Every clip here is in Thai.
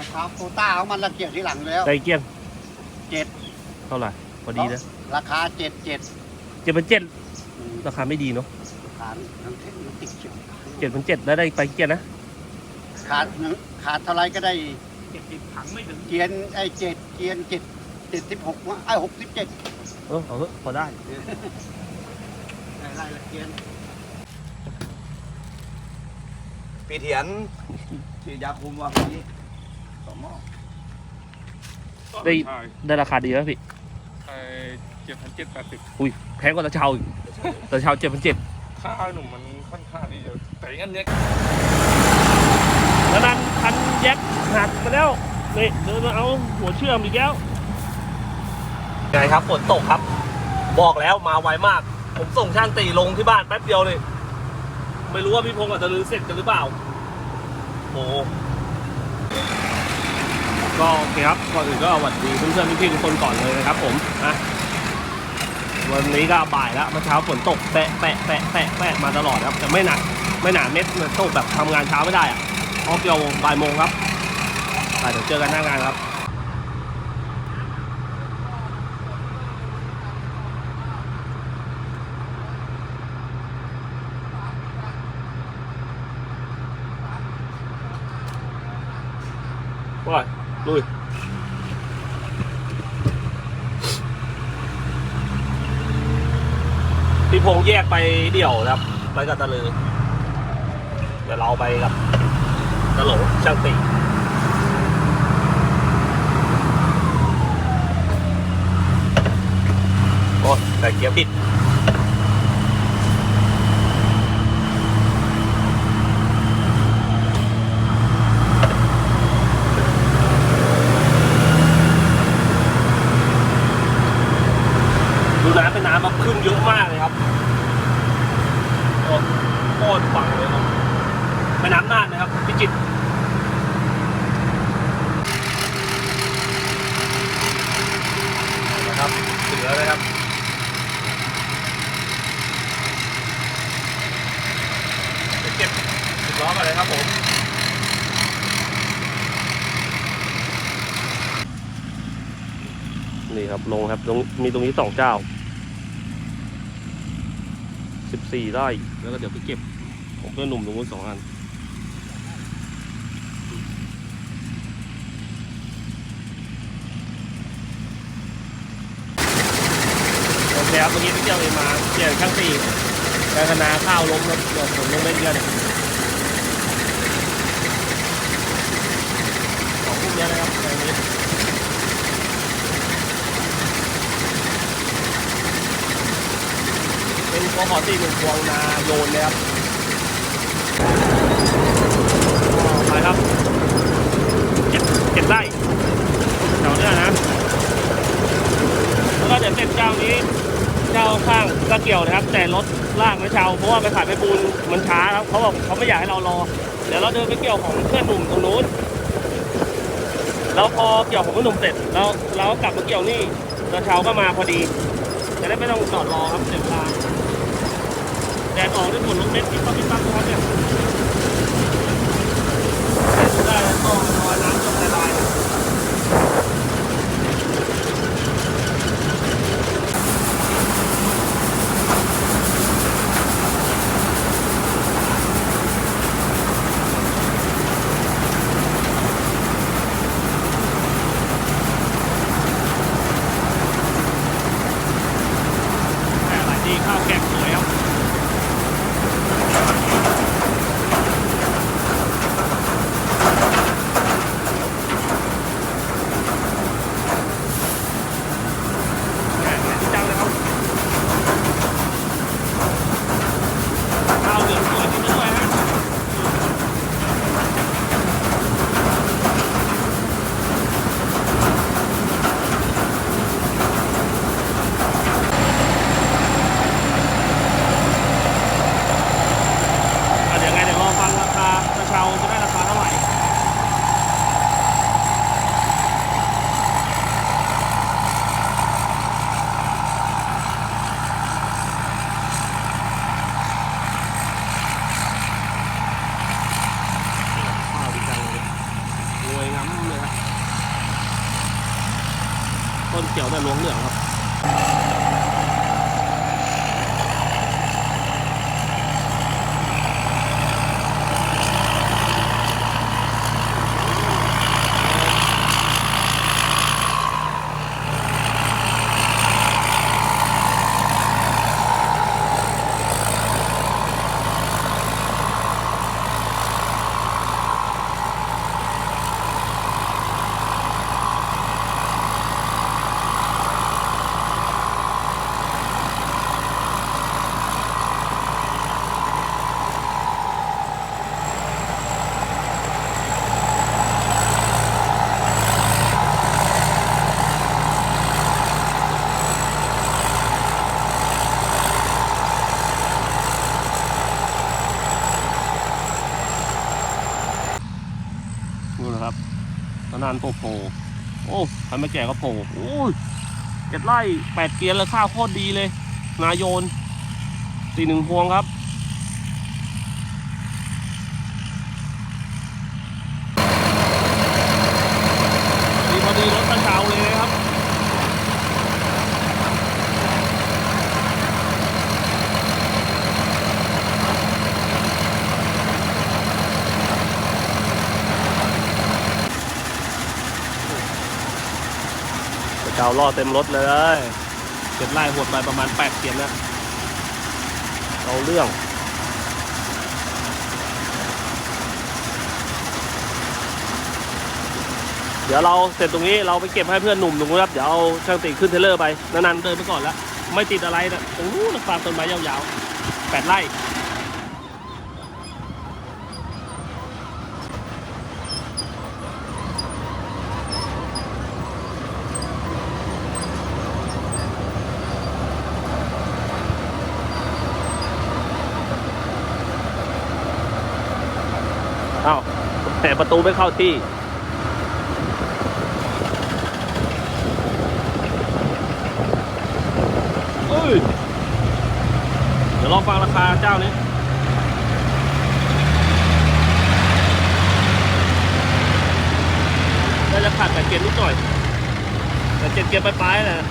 ราคาโควต้าของมันละเกียดที่หลังแล้วไก่เกี้ยงเจ็ด เท่าไหร่ พอดีนะราคาเจ็ดเจ็ดเจ็ดพันเจ็ดอืมราคาไม่ดีเนาะขาดน้ำเทคนิคติดเฉียวเจ็ดพันเจ็ดแล้วได้ไปเกี้ยงนะ ขาดขาดเท่าไรก็ได้เจ็ดสิบถังไม่ถึงเกียนไอ้เจ็ดเกียนเจ็ดเจ็ดสิบหกวะไอ้หกสิบเจ็ดเออเอาเถอะพอได้ได้ไรละเกียนปีเถียนฉีดยาคุมว่าค นนี้สองหม้อได้ ใช่ได้ราคาดีแล้วพี่ เจ็ดพันเจ็ดแปดสิบแพงกว่าตะเชาอีกตะเชาเจ็ดพันเจ็ดค่าหนุ่มมันค่อนข้างดีอยู่แต่อันเนี้ยแล้วนั้นคันแยกหักมาแล้วนี่เดินมาเอาหัวเชื่อมอีกแล้วไงครับฝนตกครับ บอกแล้วมาไวมาก ผมส่งช่างตีลงที่บ้านแป๊บเดียวเลย ไม่รู้ว่าพี่พงศ์กับตะลือเสร็จกันหรือเปล่า โอ้ ก็โอเคครับก่อนอื่นก็สวัสดีเพื่อนๆพี่ๆทุกคนก่อนเลยนะครับผมนะวันนี้ก็บ่ายแล้วเมื่อเช้าฝนตกแปะแปะแปะแปะแปะมาตลอดครับแต่ไม่หนักไม่หนาเม็ดเหมือนตกแบบทำงานเช้าไม่ได้อะเพราะเกี่ยวบ่ายโมงครับไปเดี๋ยวเจอกันหน้างานครับว่า ลุยพี่พงษ์แยกไปเดี่ยวนะครับไปกับตะลือ เดี๋ยวเราไปกับตะหลงช่างตีโอ้แต่เกียร์ผิดน้ำเป็นน้ำแบบขึ้นเยอะมากเลยครับโอ้ โคตรฝั่งเลยครับแม่น้ำน่านนะครับ พิจิตรนะครับถึงแล้วนะครับไปเก็บสิบล้อกันเลยครับผมนี่ครับลงครับตรงมีตรงนี้สองเจ้าสิบสี่ไร่แล้วก็เดี๋ยวไปเก็บ พื่อนหนุ่มตรงนู้นสองอันโอเคครับเมื่อกี้พี่เจ้าเองมาเปลี่ยนช่างตีการคณาข้าวล้มครับเดี๋ยวผมลงไปเรื่อยสองทุ่มแล้วนะครับในนี้เป็นกขอตีหนึ่งพวงนาโยนเลยครับ ไปครับเจ็ดเจ็ดไร่แถวเนี้ยนะ แล้วก็เดี๋ยวเสร็จเจ้านี้ เจ้าข้างก็เกี่ยวนะครับ แต่รถลากนะชาวเพราะว่าไปขายไปปูนมันช้าครับเขาบอกเขาไม่อยากให้เรารอ เดี๋ยวเราเดินไปเกี่ยวของเพื่อนหนุ่มตรงนู้นแล้วพอเกี่ยวของเพื่อนหนุ่มเสร็จแล้วเราก็กลับมาเกี่ยวนี่แล้วเช้าก็มาพอดี จะได้ไม่ต้องจอดรอครับเสียเวลา แดดออกได้หมดลูกเม็ดที่ปั๊บที่ปั๊บนะครับเนี่ยได้แล้วก็รอน้ำจมละลายนะแต่หลายที่ข้าวแกงสวยครับ ล้ำเลยครับ ต้นเขียวแต่หลวงเหลืองครับานนั้นโปโปโอ้พันไม่แก่ก็โปโอ้ยเจ็ดไร่แปดเกียร์แล้วข้าวโคตรดีเลย นายโยนสี่หนึ่งพวงครับ ดีพอดีรถกระเช้าเลยนะครับ กระเช้าล่อเต็มรถเลยเจ็ดไร่หดไปประมาณแปดเกียร์นะเอาเรื่องเดี๋ยวเราเสร็จตรงนี้เราไปเก็บให้เพื่อนหนุ่มตรงนู้นครับ เดี๋ยวเอาช่างติขึ้นเทรลเลอร์ไปนันๆเดินไปก่อนแล้ว ไม่ติดอะไรนะตรงนู้นนะฟาร์มต้นไม้ยาวๆแปดไร่ อ้าวแต่ประตูไม่เข้าที่ เอ้ย เดี๋ยวลองฟังราคาเจ้านี้น่าจะขาดแต่เกียร์นิดหน่อย แต่เจ็ดเกียร์ปลายๆนะเนี่ย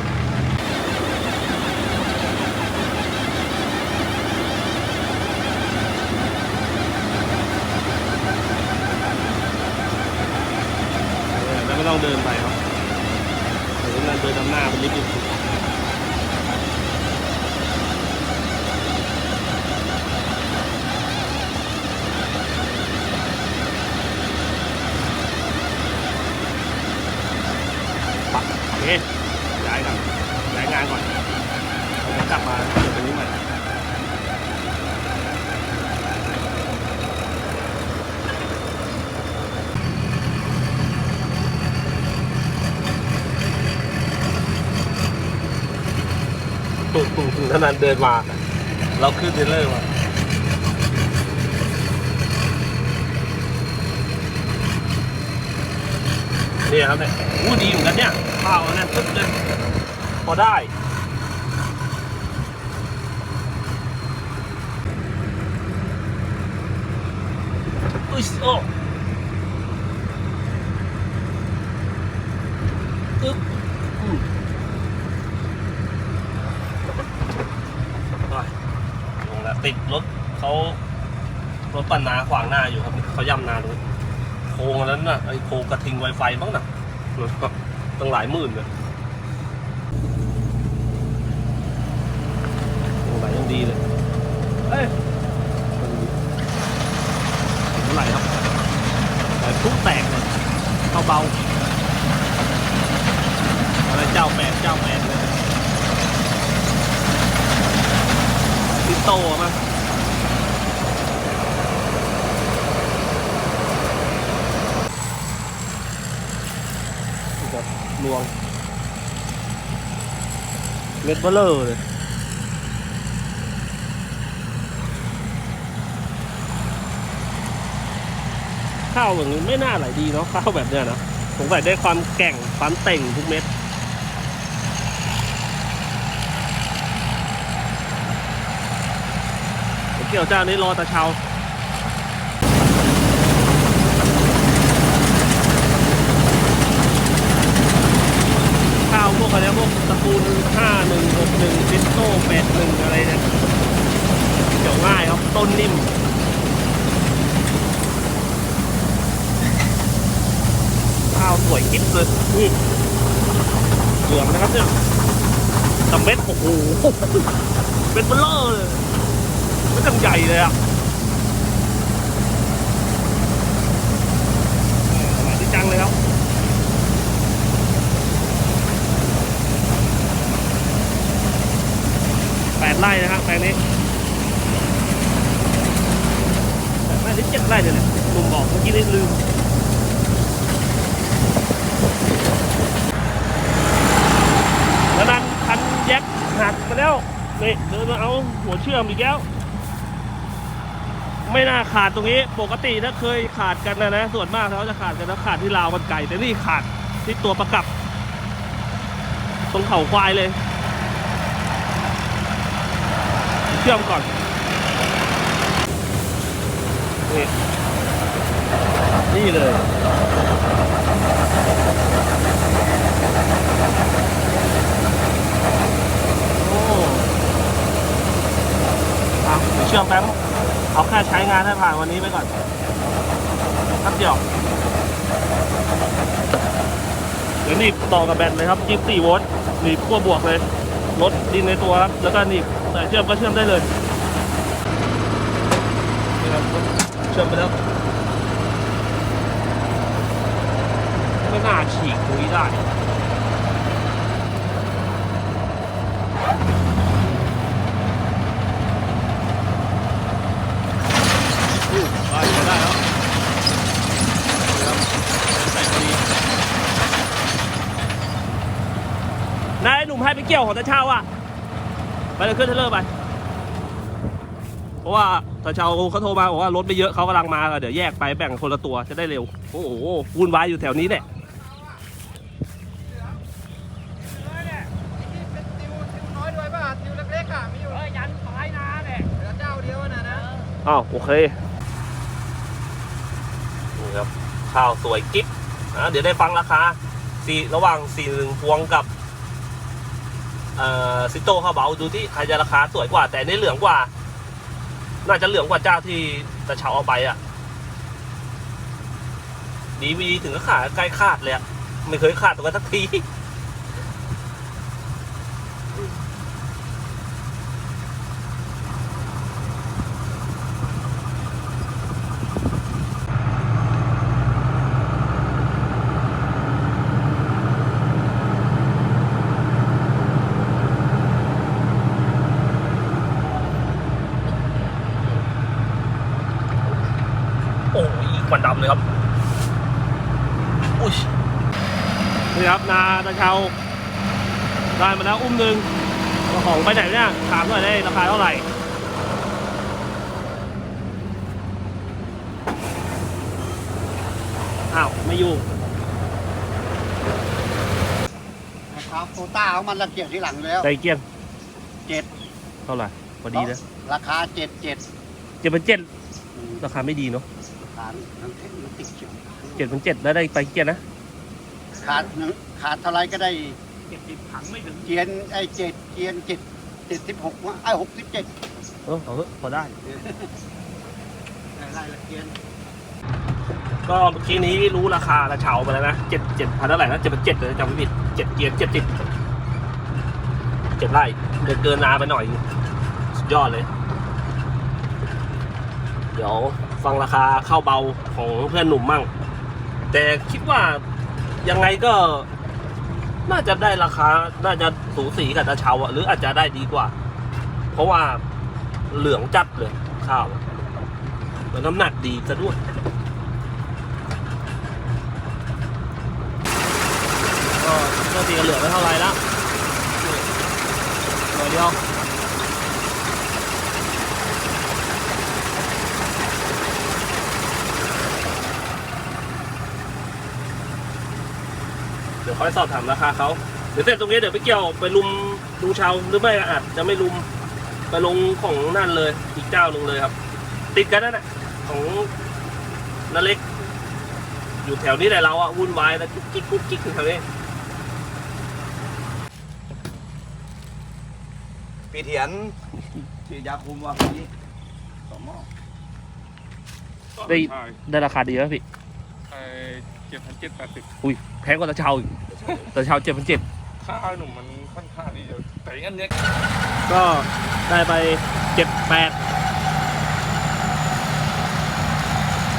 แล้วไม่ ต้องเดินไปครับเดี๋ยวนั้นเดินนำหน้าเป็นลิฟต์อยู่โอเคย้ายกันย้ายงานก่อนเราจะกลับมาเดี๋ยวตรงนี้ใหม่ปุ๊บปุ๊บท่านั้นเดินมา เราขึ้นเทรลเลอร์มาเนี่ยครับเนี่ยอู้ดีเหมือนกันเนี่ยข้าวนั่นปึ๊บเลยพอได้อุ้ยโอ้อึ๊บอืมไปลงแล้ว ติดรถเขารถปั่นนาขวางหน้าอยู่ครับเขาย่ำนาดูโค้งนั้นน่ะไอ้โค้งกระทิงไวไฟบ้างนะตั้งหลายหมื่นเลยโอ้ไหลยังดีเลยเอ้ยเท่าไหร่ครับแต่ทุกแตกเลยเข้าเบาอะไรเจ้าแปดเจ้าแปดเลยติ โตมาแบบลวงเม็ดเบลเลอร์เลยข้าวอย่างนี้ไม่น่าไหลดีเนาะข้าวแบบเนี้ยนะสงสัยได้ความแก่งความเต่งทุกเม็ด เกี่ยวเจ้านี้รอแต่เชาข้าวพวกอะไรพวกตระกูลห้าหนึ่งหกหนึ่งซิสโต้แปดหนึ่งอะไรเนี่ยเกี่ยวง่ายครับต้นนิ่มข้าวสวยกิ๊บเลยนี่เหลืองนะครับเนี่ยแต่เม็ดโอ้โหเป็นเบลเลอร์เลย ไม่จังใหญ่เลยอะสบายดีจังเลยครับแปดไร่นะครับแปลงนี้แปดไร่หรือเจ็ดไร่เนี่ยแหละลุงบอกเมื่อกี้ได้ลืมแล้วนั้นคันแยกหักมาแล้วนี่เดินมาเอาหัวเชื่อมอีกแล้ว ไม่น่าขาดตรงนี้ ปกติถ้าเคยขาดกันนะนะ ส่วนมากเขาจะขาดกันแล้วขาดที่ราวมันไก่แต่นี่ขาดที่ตัวประกับ ตรงเข่าควายเลย เชื่อมก่อนนี่นี่เลยโอ้อาเดี๋ยวเชื่อมแป๊บ เอาแค่ใช้งานให้ผ่านวันนี้ไปก่อนแป๊บเดียวเดี๋ยวหนีบต่อกับแบตเลยครับ24โวลต์หนีบขั้วบวกเลยลดดินในตัวครับ แล้วก็หนีบใส่เชื่อมก็เชื่อมได้เลยนี่ครับเชื่อมไปแล้วไม่น่าฉีกตรงนี้ได้ อู้ได้ใช้ได้แล้วนะครับใส่พอดี นายหนุ่มให้ไปเกี่ยวของตาเช่าอะ ไปเลยขึ้นเทรลเลอร์ไป เพราะว่าตาเช่าเขาโทรมาบอกว่ารถไม่เยอะเขากำลังมาเดี๋ยวแยกไปแบ่งคนละตัวจะได้เร็ว โอ้โหวุ่นวายอยู่แถวนี้แหละน้อยด้วยป่ะติวเล็กๆอะมีอยู่ยันปลายนาเนี่ยเหลือเจ้าเดียวน่ะนะอ้าวโอเคนี่ครับข้าวสวยกิ๊บอะเดี๋ยวได้ฟังราคาสี่ระหว่างสี่หนึ่งพวงกับเอ่อ ซิโต้ข้าวเบาดูที่ใครจะราคาสวยกว่า แต่นี่เหลืองกว่า น่าจะเหลืองกว่าเจ้าที่ตะเชาเอาไปอะดีวีถึงก็ขาดใกล้ขาดเลยอะ ไม่เคยขาดตรงกันสักที โอ้ย ควันดำเลยครับอุ้ยนี่ครับนาตะเชาได้มาแล้วอุ้มหนึ่งเจ้าของไปไหนเนี่ยถามหน่อยได้ราคาเท่าไหร่อ้าวไม่อยู่นะครับโคต้าของมันละเกียดที่หลังแล้วใจเกียนเจ็ดเท่าไหร่พอดีนะราคาเจ็ดเจ็ดเจ็ดเป็นเจ็ดราคาไม่ดีเนาะ ขาดน้ำแข็งมันติดเขียวเจ็ดเป็นเจ็ดแล้วได้ไปเกียนนะขาดหนึ่งขาดเท่าไรก็ได้เจ็ดสิบถังไม่ถึงเกียนไอ้เจ็ดเกียนเจ็ดเจ็ดสิบหกวะไอ้หกสิบเจ็ดเออเอาเถอะพอได้ ไล่ละเกียนก็เมื่อกี้นี้รู้ราคาละเฉาไปแล้วนะเจ็ดเจ็ดพันเท่าไหร่นะเจ็ดเป็นเจ็ดเลยจำไม่ผิดเจ็ดเกียร์เจ็ดสิบเจ็ดไร่เดินเกินนาไปหน่อย สุดยอดเลย เดี๋ยว ฟังราคาเข้าเบาของเพื่อนหนุ่มมั่ง แต่คิดว่ายังไงก็น่าจะได้ราคา น่าจะสูสีกับตะเชาอะหรืออาจจะได้ดีกว่า เพราะว่าเหลืองจัดเลยข้าวแล้วน้ำหนักดีซะด้วยก็ก็ตีกันเหลือไม่เท่าไรแล้วหน่อยเดียวเดี๋ยว ค่อยสอบถามราคาเขาเดี๋ยวเสร็จตรงนี้เดี๋ยวไปเกี่ยวไปลุมดูชาวหรือไม่ก็อาจจะไม่ลุมไปลงของนั่นเลยอีกเจ้าหนึ่งเลยครับ ติดกันนั่นแหละของนาเล็ก อยู่แถวนี้แหละเราอะวุ่นวายแล้วกุ๊กกิ๊กกุ๊กกิ๊กอยู่แถวนี้ปีเถียนฉีดยาคุมว่าปีนี้สองหม้อได้ใช่ได้ราคาดีไหมพี่ไอ้เจ็ดพันเจ็ดแปดสิบอุ้ยแพงกว่าตะเชาอีก ตะเชาเจ็ดพันเจ็ดค่าหนุ่มมันค่อนข้างดีเดียวแต่อันเนี้ยก็ได้ไปเจ็ดแปด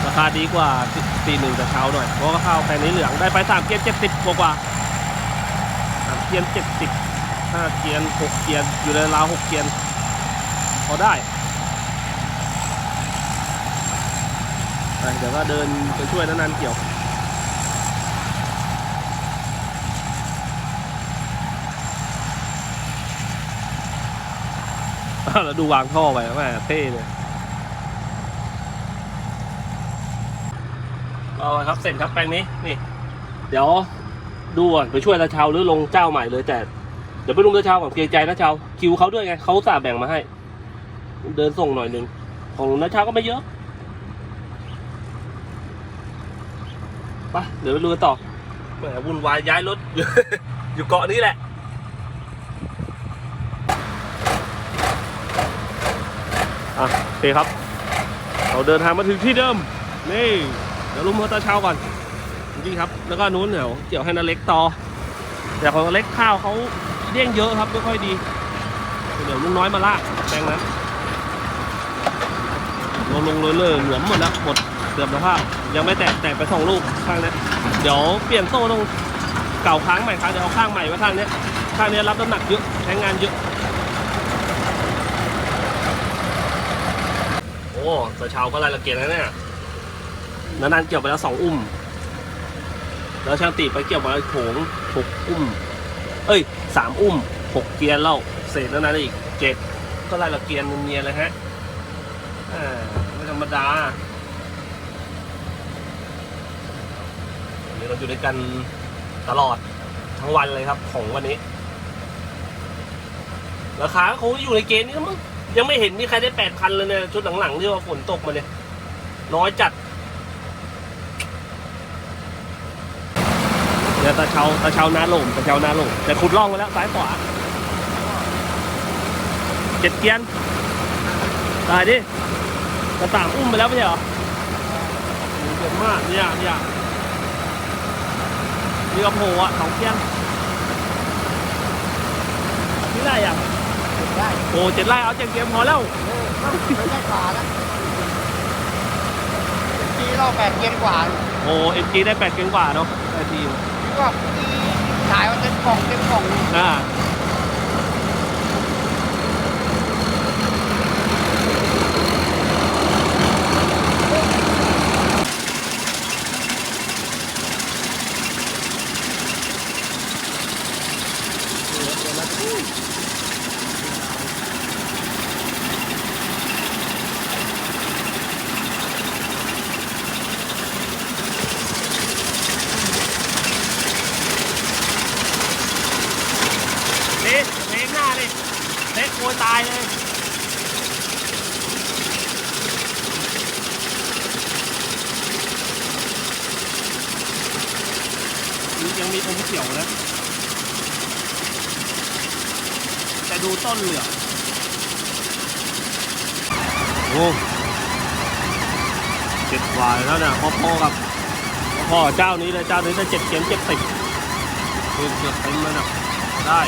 ราคาดีกว่าตีหนึ่งตะเชาหน่อย เพราะว่าข้าวแพงนี้เหลืองได้ไปสามเกียนเจ็ดสิบกว่าๆสามเกียนเจ็ดสิบห้าเกียนหกเกียนอยู่ในราวหกเกียนพอได้ไปเดี๋ยวก็เดินไปช่วยนันๆเกี่ยว อ้าว แล้วดูวางท่อไปแม่เท่เลยเอาละครับเสร็จครับแปลงนี้นี่ เดี๋ยวดูก่อนไปช่วยตาเชาหรือลงเจ้าใหม่เลยแต่เดี๋ยวไปลงตาเชาก่อนเกรงใจนะเชาคิวเขาด้วยไงเขาสาแบ่งมาให้ เดินส่งหน่อยหนึ่งของน้าเชาก็ไม่เยอะไปเดี๋ยวไปดูกันต่อแหมวุ่นวายย้ายรถอยู่เกาะนี้แหละ อะโอ เคครับ เราเดินทางมาถึงที่เดิม นี่ เดี๋ยวลุงมเตอร์เช้าก่อนจริงครับ แล้วก็นู้นเดี๋ยวเกี่ยวให้นาเล็กต่อ แต่ของนาเล็กข้าวเขาเลี้ยงเยอะครับไม่ค่อยดี เดี๋ยวลุงน้อยมาลากแปลงนั้นลงลงเลยเลยเหลือมหมดแล้วหมดเกือบสภาพยังไม่แตกแตกไปสองลูกข้างนี้เดี๋ยวเปลี่ยนโซ่ตรงเก่าค้างใหม่ครับเดี๋ยวเอาข้างใหม่ไว้ข้างนี้ข้างนี้รับน้ำหนักเยอะใช้งานเยอะ โอ้ตะเช้าก็รายละเอียดนะเนี่ยนานๆเกี่ยวไปแล้วสองอุ้ม แล้วช่างตีไปเกี่ยวมาโถงหกอุ้ม เอ้ยสามอุ้มหกเกียร์เล่าเศษนั้นอีกเจ็ดก็รายละเกียร์เนียนๆเลยฮะอ่าไม่ธรรมดาวันนี้เราอยู่ด้วยกันตลอดทั้งวันเลยครับของวันนี้ ราคาคงอยู่ในเกณฑ์นี้มั้ง ยังไม่เห็นมีใครได้แปดพันเลยเนี่ยชุดหลังๆที่ว่าฝนตกมาเนี่ยน้อยจัดเดี๋ยวตาเชาตาเชานาหลงตาเชานาหลงแต่ขุดล่องไปแล้วซ้ายขวาเจ็ดเกียนตายดิตาสามอุ้มไปแล้วไม่ใช่เหรอโอ้โหเยอะมากเนี่ยเนี่ยนี่ก็โผล่อะสองเกียนนี่ไรอะ ได้โอ้เจ็ดไร่เอาเจ็ดเกมพอแล้วไม่ได้ขานะปีเราแปดเกียนกว่าโอ้เอ็มจีได้แปดเกมกว่าเนาะได้ทีมที่ว่าปีขายมันเต็มกล่องเต็มกล่อง อ่านี่เพลงหน้าดิเล็กโวยตายเลย นี่ยัง มีอมเขียวนะ แต่ดูต้นเหลืองโอ้เจ็ดกว่าแล้วเนี่ยพอๆกับพ่อเจ้านี้เลยเจ้านี้จะเจ็ดเกมเจ็ดสิบคือเกือบเต็มเลยนะได้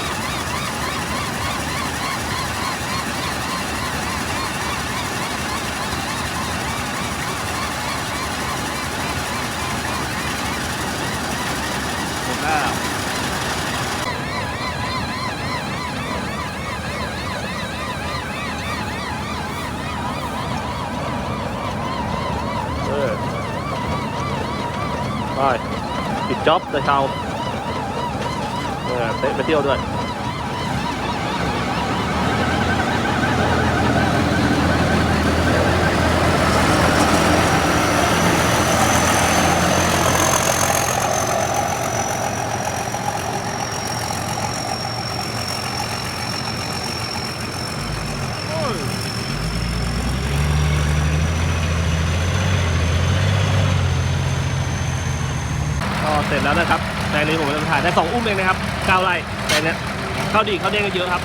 หมดแล้วเออ ไปปิดจ็อบเลยเช้าเออเตะไปเที่ยวด้วย แล้วนะครับแปลงนี้ผมจะถ่ายได้สองอุ้มเองนะครับเก้าไร่แปลงนี้เข้าดีเข้าเด้งกันเยอะครับ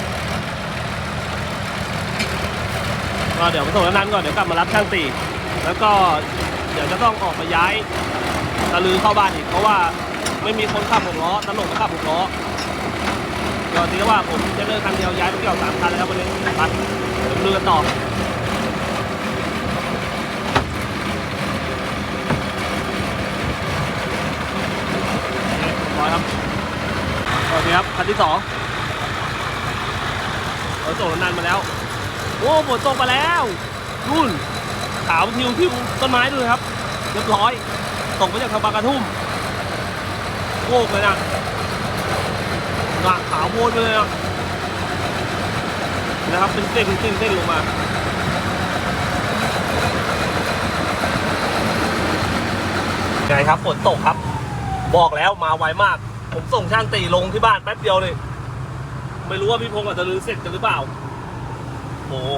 ก็เดี๋ยวไปส่งแล้วนั้นก่อนเดี๋ยวกลับมารับช่างตีแล้วก็เดี๋ยวจะต้องออกมาย้ายตะลือเข้าบ้านอีกเพราะว่าไม่มีคนขับหกล้อตลกขับหกล้อก็ทีว่าผมจะเลิกคันเดียวย้ายไปเกี่ยวสามคันแล้วครับวันนี้ไปเดี๋ยวดูกันต่อ ร้อยครับ โอเครับคันที่สองเราส่งนานมาแล้ว โอ้ฝนตกมาแล้วนู่นขาวทิวทิวต้นไม้ด้วยครับเรียบร้อยตกมาจากทางบางกระทุ่มโวกเลยนะหนาขาวโพลนไปเลยนะนะครับเป็นเส้นเป็นเส้นเส้นลงมาไงครับฝนตกครับ บอกแล้วมาไวมาก ผมส่งช่างตีลงที่บ้านแป๊บเดียวเลย ไม่รู้ว่าพี่พงศ์กับตะลือเสร็จกันหรือเปล่าโอ้โห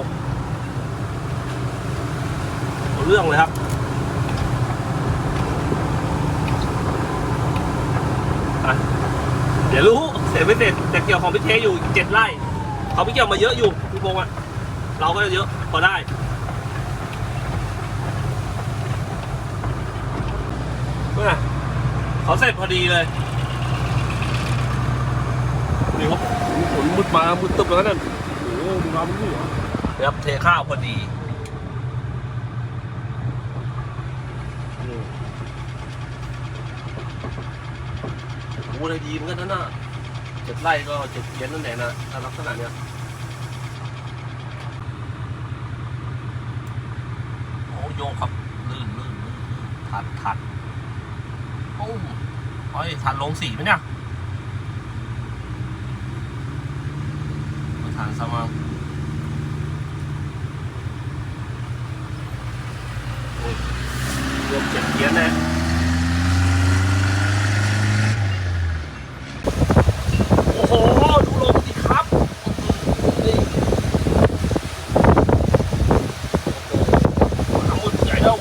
เรื่องเลยครับเดี๋ยวรู้เสร็จไม่เสร็จแต่เกี่ยวของพี่เทอยู่เจ็ดไร่เขาพี่เกี่ยวมาเยอะอยู่พี่พงศ์อะเราก็เยอะพอได้มาเขาเสร็จพอดีเลย นี่ครับฝน มุดมามุดตึบแล้วนั่นโอ้โหมึงมามึงนี่เหรอครับเทข้าวพอดีโอ้ได้ดีเหมือนกันนะน่ะเจ็ดไร่ก็เจ็ดเย็นนั่นแหละนะถ้าลักษณะเนี้ยโอ้โยกครับลื่นลื่นลื่นทัดทัดโอ้เฮ้ยทันลงสีไหมเนี่ย ประธานสมังโอ้ยรวมเจ็ดเกียร์นะโอ้โห ดูลงสิครับนี่โอ้โหมือใหญ่แล้ว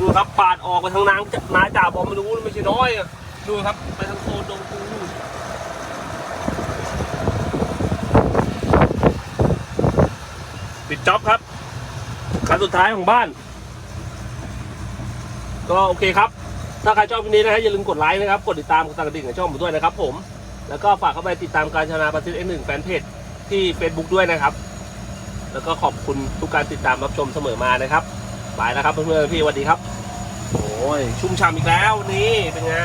ดูครับปาดออกไปทางนางนาจ่าบอมไม่รู้ไม่ใช่น้อยอะดูครับไปทางโซนดงปูนู่น ปิด จ็อบครับคันสุดท้ายของบ้าน ก็โอเคครับ ถ้าใครชอบคลิปนี้นะฮะอย่าลืมกดไลค์นะครับ กดติดตามกดสั่นกระดิ่งในช่องผมด้วยนะครับ ผม แล้วก็ฝากเข้าไปติดตามการชนะประสิทธิ์เอ็หนึ่งแฟนเพจที่ Facebook ด้วยนะครับ แล้วก็ขอบคุณทุกการติดตามรับชมเสมอมานะครับบายแล้วครับเพื่อนๆพี่สวัสดีครับ โอ้ยชุ่มฉ่ำอีกแล้วนี่เป็นไง